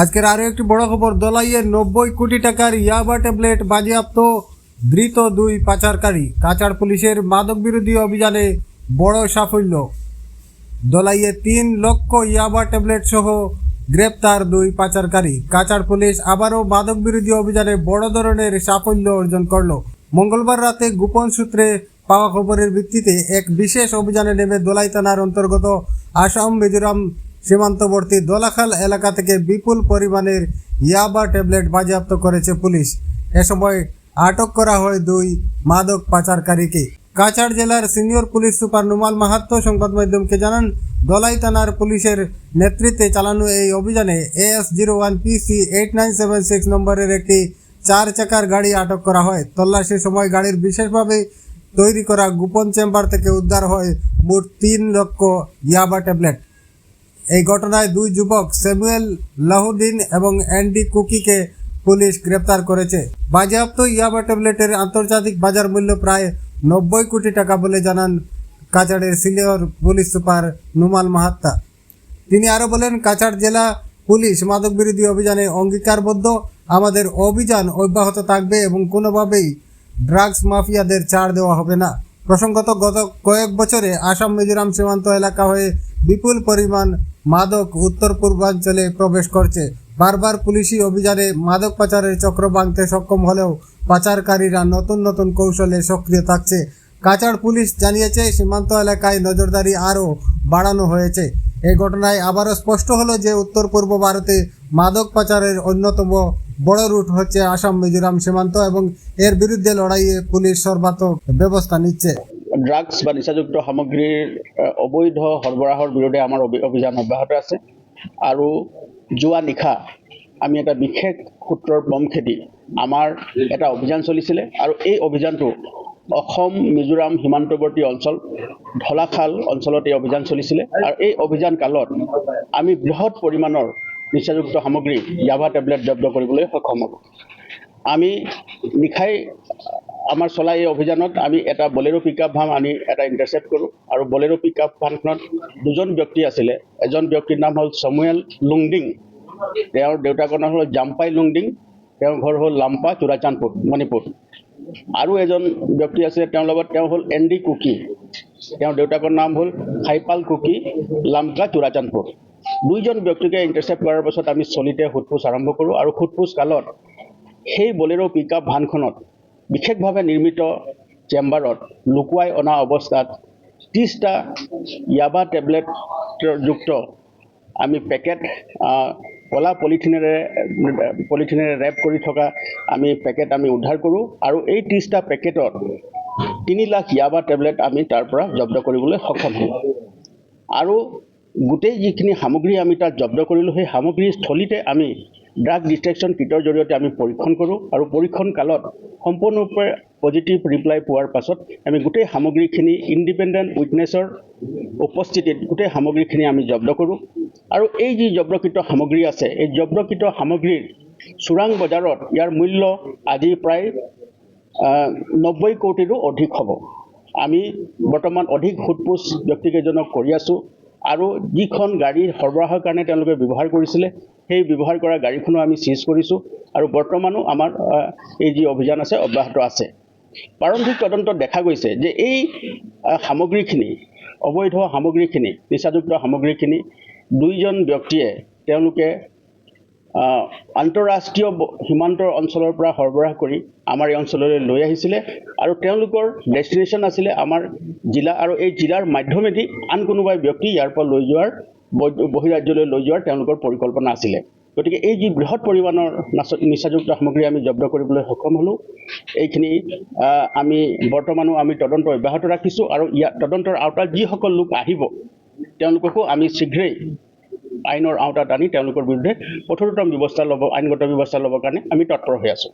আজকের আরও একটি বড় খবর, দলাইয়ের নব্বই কোটি টাকার ইয়াবা ট্যাবলেট বাজেয়াপ্ত ধৃত দুই পাচারকারী। কাচার পুলিশের মাদক বিরোধী অভিযানে বড় সাফল্য। দলাইয়ে তিন লক্ষ ইয়াবা ট্যাবলেট সহ গ্রেপ্তার দুই পাচারকারী। কাচার পুলিশ আবারও মাদক বিরোধী অভিযানে বড় ধরনের সাফল্য অর্জন করল। মঙ্গলবার রাতে গোপন সূত্রে পাওয়া খবরের ভিত্তিতে এক বিশেষ অভিযানে নেমে দোলাই থানার অন্তর্গত আসাম মিজোরাম সীমান্তবর্তী দোলাখাল এলাকা থেকে বিপুল পরিমাণের ইয়াবা ট্যাবলেট বাজেয়াপ্ত করেছে পুলিশ। এ সময় আটক করা হয় দুই মাদক পাচারকারীকে। কাছাড় জেলার সিনিয়র পুলিশ সুপার নুমাল মাহাত্ম সংবাদ মাধ্যমকে জানান, দলাই থানার পুলিশের নেতৃত্বে চালানো এই অভিযানে AS zero one PC eight nine seven six নম্বরের একটি চার চাকার গাড়ি আটক করা হয়। তল্লাশির সময় গাড়ির বিশেষভাবে তৈরি করা গোপন চেম্বার থেকে উদ্ধার হয় মোট তিন লক্ষ ইয়াবা ট্যাবলেট। এই ঘটনায় দুই যুবক স্যামুয়েল লাহুদ্দিন এবং অ্যান্ডি কুকিকে পুলিশ গ্রেপ্তার করেছে। বাজেয়াপ্ত ইয়াবা ট্যাবলেটের আন্তর্জাতিক বাজার মূল্য প্রায় নব্বই কোটি টাকা বলে জানান কাছাড়ের senior police super Numal Mahatta. তিনি আরও বলেন, কাছাড় জেলা পুলিশ মাদক বিরোধী অভিযানে অঙ্গীকারবদ্ধ। আমাদের অভিযান অব্যাহত থাকবে এবং কোনোভাবেই ড্রাগস মাফিয়াদের ছাড় দেওয়া হবে না। প্রসঙ্গত, গত কয়েক বছরে আসাম মিজোরাম সীমান্ত এলাকা হয়ে বিপুল পরিমাণ মাদক উত্তর পূর্বাঞ্চলে প্রবেশ করছে। বারবার পুলিশি অভিযানে মাদক পাচারের চক্র ভাঙতে সক্ষম হলেও পাচারকারীরা নতুন নতুন কৌশলে সক্রিয় থাকছে। কাছাড় পুলিশ জানিয়েছে, সীমান্ত এলাকায় নজরদারি আরও বাড়ানো হয়েছে। এই ঘটনায় আবারও স্পষ্ট হলো যে উত্তর পূর্ব ভারতে মাদক পাচারের অন্যতম বড় রুট হচ্ছে আসাম মিজোরাম সীমান্ত এবং এর বিরুদ্ধে লড়াইয়ে পুলিশ সর্বাত্মক ব্যবস্থা নিচ্ছে। ড্ৰাগছ বা নিচাযুক্ত সামগ্ৰীৰ অবৈধ সৰবৰাহৰ বিৰুদ্ধে আমাৰ অভি- অভিযান অব্যাহত আছে। আৰু যোৱা নিশা আমি এটা বিশেষ সূত্ৰৰ পম খেদি আমাৰ এটা অভিযান চলিছিলে আৰু এই অভিযানটো অসম, মিজোৰাম সীমান্তৱৰ্তী অঞ্চল ঢলাখাল অঞ্চলত এই অভিযান চলিছিলে। আৰু এই অভিযান কালত আমি বৃহৎ পৰিমাণৰ নিচাযুক্ত সামগ্ৰী, ইয়াভা টেবলেট জব্দ কৰিবলৈ সক্ষম হ'লোঁ আমি নিশাই আমাৰ চলা এই অভিযানত আমি এটা বলেৰো পিকআপ ভান আনি এটা ইণ্টাৰচেপ্ট কৰোঁ। আৰু বলেৰো পিকআপ ভানখনত দুজন ব্যক্তি আছিলে। এজন ব্যক্তিৰ নাম হ'ল চমুৱেল লুংডিং। তেওঁৰ দেউতাকৰ নাম হ'ল জাম্পাই লুংডিং। তেওঁৰ ঘৰ হ'ল লাম্পা চোৰাচান্দপুৰ মণিপুৰ। আৰু এজন ব্যক্তি আছে তেওঁৰ লগত তেওঁ হ'ল এন ডি কুকি। তেওঁৰ দেউতাকৰ নাম হ'ল খাইপাল কুকি লামকা চোৰাচান্দপুৰ দুইজন ব্যক্তিকে ইণ্টাৰচেপ্ট কৰাৰ পাছত আমি চলিতে সোধপোছ আৰম্ভ কৰোঁ। আৰু সোধপোছ কালত সেই বলেৰো পিকআপ ভানখনত বিশেষভাৱে নিৰ্মিত চেম্বাৰত লুকুৱাই অনা অৱস্থাত ত্ৰিছটা ইয়াবা টেবলেটৰ যুক্ত আমি পেকেট ক'লা পলিথিনেৰে পলিথিনেৰে ৰেপ কৰি থকা আমি পেকেট আমি উদ্ধাৰ কৰোঁ আৰু এই ত্ৰিছটা পেকেটত তিনি লাখ ইয়াবা টেবলেট আমি তাৰ পৰা জব্দ কৰিবলৈ সক্ষম হওঁ। আৰু গোটেই যিখিনি সামগ্ৰী আমি তাত জব্দ কৰিলোঁ, সেই সামগ্ৰীৰ স্থলীতে আমি ড্ৰাগ ডিটেকশ্যন কিটৰ জৰিয়তে আমি পৰীক্ষণ কৰোঁ আৰু পৰীক্ষণ কালত সম্পূৰ্ণৰূপে পজিটিভ ৰিপ্লাই পোৱাৰ পাছত আমি গোটেই সামগ্ৰীখিনি ইণ্ডিপেণ্ডেণ্ট উইটনেছৰ উপস্থিতিত গোটেই সামগ্ৰীখিনি আমি জব্দ কৰোঁ। আৰু এই যি জব্দকৃত সামগ্ৰী আছে, এই জব্দকৃত সামগ্ৰীৰ চোৰাং বজাৰত ইয়াৰ মূল্য আজি প্ৰায় নব্বৈ কোটিৰো অধিক হ'ব। আমি বৰ্তমান অধিক সোধপোছ ব্যক্তিকেইজনক কৰি আছোঁ। আৰু যিখন গাড়ী সৰবৰাহৰ কাৰণে তেওঁলোকে ব্যৱহাৰ কৰিছিলে, সেই ব্যৱহাৰ কৰা গাড়ীখনো আমি চিজ কৰিছোঁ আৰু বৰ্তমানো আমাৰ এই যি অভিযান আছে, অব্যাহত আছে। প্ৰাৰম্ভিক তদন্তত দেখা গৈছে যে এই সামগ্ৰীখিনি, অবৈধ সামগ্ৰীখিনি, নিচাযুক্ত সামগ্ৰীখিনি, দুইজন ব্যক্তিয়ে তেওঁলোকে আন্তঃৰাষ্ট্ৰীয় সীমান্তৰ অঞ্চলৰ পৰা সৰবৰাহ কৰি আমাৰ এই অঞ্চললৈ লৈ আহিছিলে আৰু তেওঁলোকৰ ডেষ্টিনেশ্যন আছিলে আমাৰ জিলা আৰু এই জিলাৰ মাধ্যমেদি আন কোনোবাই ব্যক্তি ইয়াৰ পৰা লৈ যোৱাৰ বহিৰাজ্যলৈ লৈ যোৱাৰ তেওঁলোকৰ পৰিকল্পনা আছিলে। গতিকে এই যি বৃহৎ পৰিমাণৰ নাচ- নিচাযুক্ত সামগ্ৰী আমি জব্দ কৰিবলৈ সক্ষম হ'লোঁ, এইখিনি আমি বৰ্তমানো আমি তদন্ত অব্যাহত ৰাখিছোঁ আৰু ইয়াৰ তদন্তৰ আওতাত যিসকল লোক আহিব, তেওঁলোককো আমি শীঘ্ৰেই আইনৰ আওতাত আনি তেওঁলোকৰ বিৰুদ্ধে কঠোৰতম ব্যৱস্থা ল'ব, আইনগত ব্যৱস্থা ল'বৰ কাৰণে আমি তৎপৰ হৈ আছোঁ।